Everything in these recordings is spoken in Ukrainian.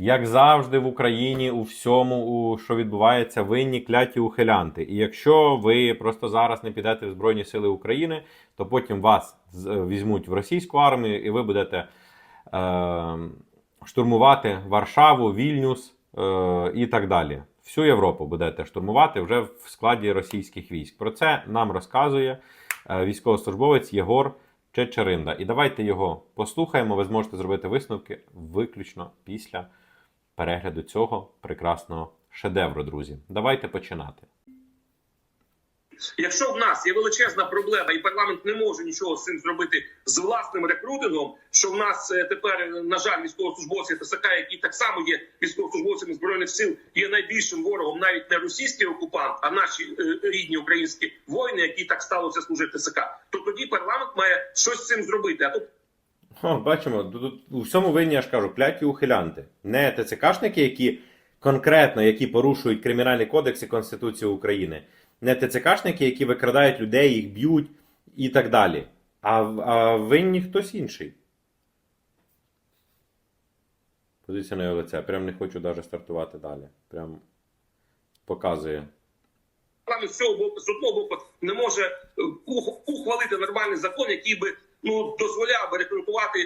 Як завжди в Україні, у всьому, у що відбувається, винні кляті ухилянти. І якщо ви просто зараз не підете в Збройні Сили України, то потім вас е, візьмуть в російську армію, і ви будете е, штурмувати Варшаву, Вільнюс е, і так далі. Всю Європу будете штурмувати вже в складі російських військ. Про це нам розказує е, військовослужбовець Єгор Чечеринда. І давайте його послухаємо. Ви зможете зробити висновки виключно після перегляду цього прекрасного шедевру, друзі. Давайте починати. Якщо в нас є величезна проблема, і парламент не може нічого з цим зробити з власним рекрутингом, що в нас е, тепер, е, на жаль, військовослужбовці ТСК, які так само є військовослужбовцями збройних сил, є найбільшим ворогом навіть не російський окупант, а наші е, рідні українські воїни, які так сталося служити ТСК, то тоді парламент має щось з цим зробити. А тут О, бачимо, тут у всьому винні, я ж кажу, кляті ухилянти. Не ТЦКшники, які конкретно які порушують Кримінальний кодекс і Конституцію України. Не ТЦКшники, які викрадають людей, їх б'ють і так далі. А, а винні хтось інший. Подивіться на його лице. Прям не хочу навіть стартувати далі. Прям показує. з одного боку не може е, ухвалити нормальний закон, який би ну дозволяв би рекрутувати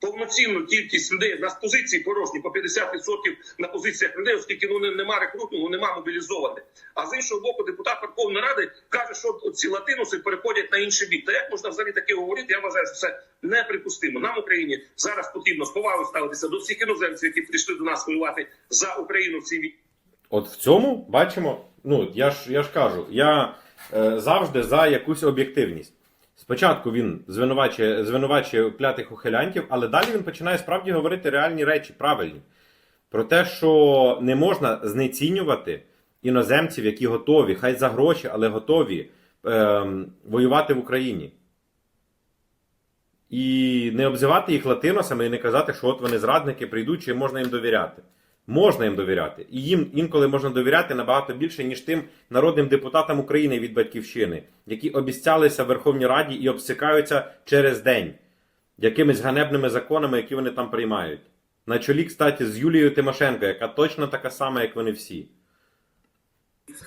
повноцінну кількість людей. У нас позиції порожні по 50% на позиціях людей, оскільки ну не- нема рекрутингу, нема мобілізованих. А з іншого боку, депутат Верховної Ради каже, що ці латинуси переходять на інший бік. Та як можна взагалі таке говорити? Я вважаю, що це неприпустимо. Нам Україні зараз потрібно з повагою ставитися до всіх іноземців, які прийшли до нас воювати за Україну в цій війні. От в цьому бачимо, ну я ж я ж кажу, я е, завжди за якусь об'єктивність. Спочатку він звинувачує, звинувачує клятих ухилянтів, але далі він починає справді говорити реальні речі, правильні. Про те, що не можна знецінювати іноземців, які готові, хай за гроші, але готові ем, воювати в Україні. І не обзивати їх латиносами і не казати, що от вони зрадники прийдуть, чи можна їм довіряти. Можна їм довіряти. І їм інколи можна довіряти набагато більше, ніж тим народним депутатам України від Батьківщини, які обіцялися в Верховній Раді і обсикаються через день якимись ганебними законами, які вони там приймають. На чолі, кстати, з Юлією Тимошенко, яка точно така сама, як вони всі.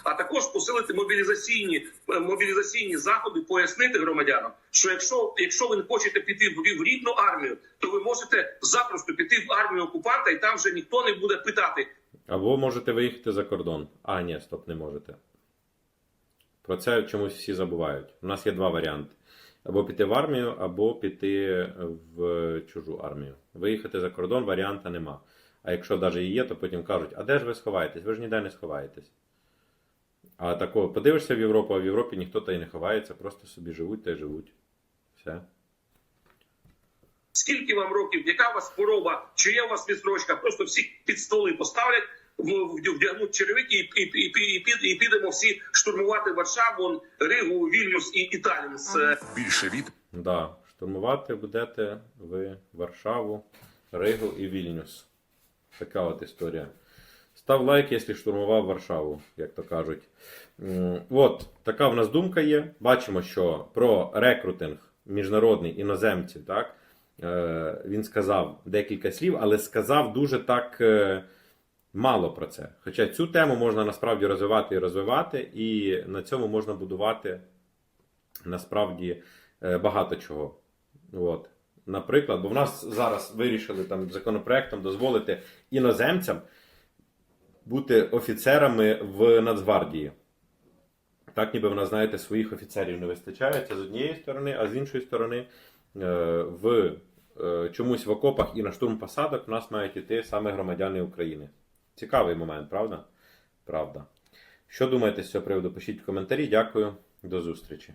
А також посилити мобілізаційні е, мобілізаційні заходи, пояснити громадянам, що якщо, якщо ви не хочете піти в, рідну армію, то ви можете запросто піти в армію окупанта, і там вже ніхто не буде питати. Або можете виїхати за кордон. А, ні, стоп, не можете. Про це чомусь всі забувають. У нас є два варіанти: або піти в армію, або піти в чужу армію. Виїхати за кордон варіанта нема. А якщо навіть і є, то потім кажуть, а де ж ви сховаєтесь? Ви ж ніде не сховаєтесь. А такого подивишся в Європу, а в Європі ніхто та й не ховається, просто собі живуть та й живуть. Все. Скільки вам років, яка у вас хвороба, чи є у вас відстрочка, просто всі під столи поставлять, вдягнуть черевики і, і, і, і, і, під- і підемо всі штурмувати Варшаву, Ригу, Вільнюс і, і Таллін з е, Більше від Да, штурмувати будете ви Варшаву, Ригу і Вільнюс. Така от історія. Став лайк, якщо штурмував Варшаву, як то кажуть. От, така в нас думка є. Бачимо, що про рекрутинг міжнародний іноземців, так, е, він сказав декілька слів, але сказав дуже так е, мало про це. Хоча цю тему можна насправді розвивати і розвивати, і на цьому можна будувати насправді е, багато чого. От. Наприклад, бо в нас зараз вирішили там законопроектом дозволити іноземцям бути офіцерами в Нацгвардії. Так, ніби в нас, знаєте, своїх офіцерів не вистачає. Це з однієї сторони, а з іншої сторони, е, в е, чомусь в окопах і на штурм посадок в нас мають іти саме громадяни України. Цікавий момент, правда? Правда. Що думаєте з цього приводу? Пишіть в коментарі. Дякую. До зустрічі.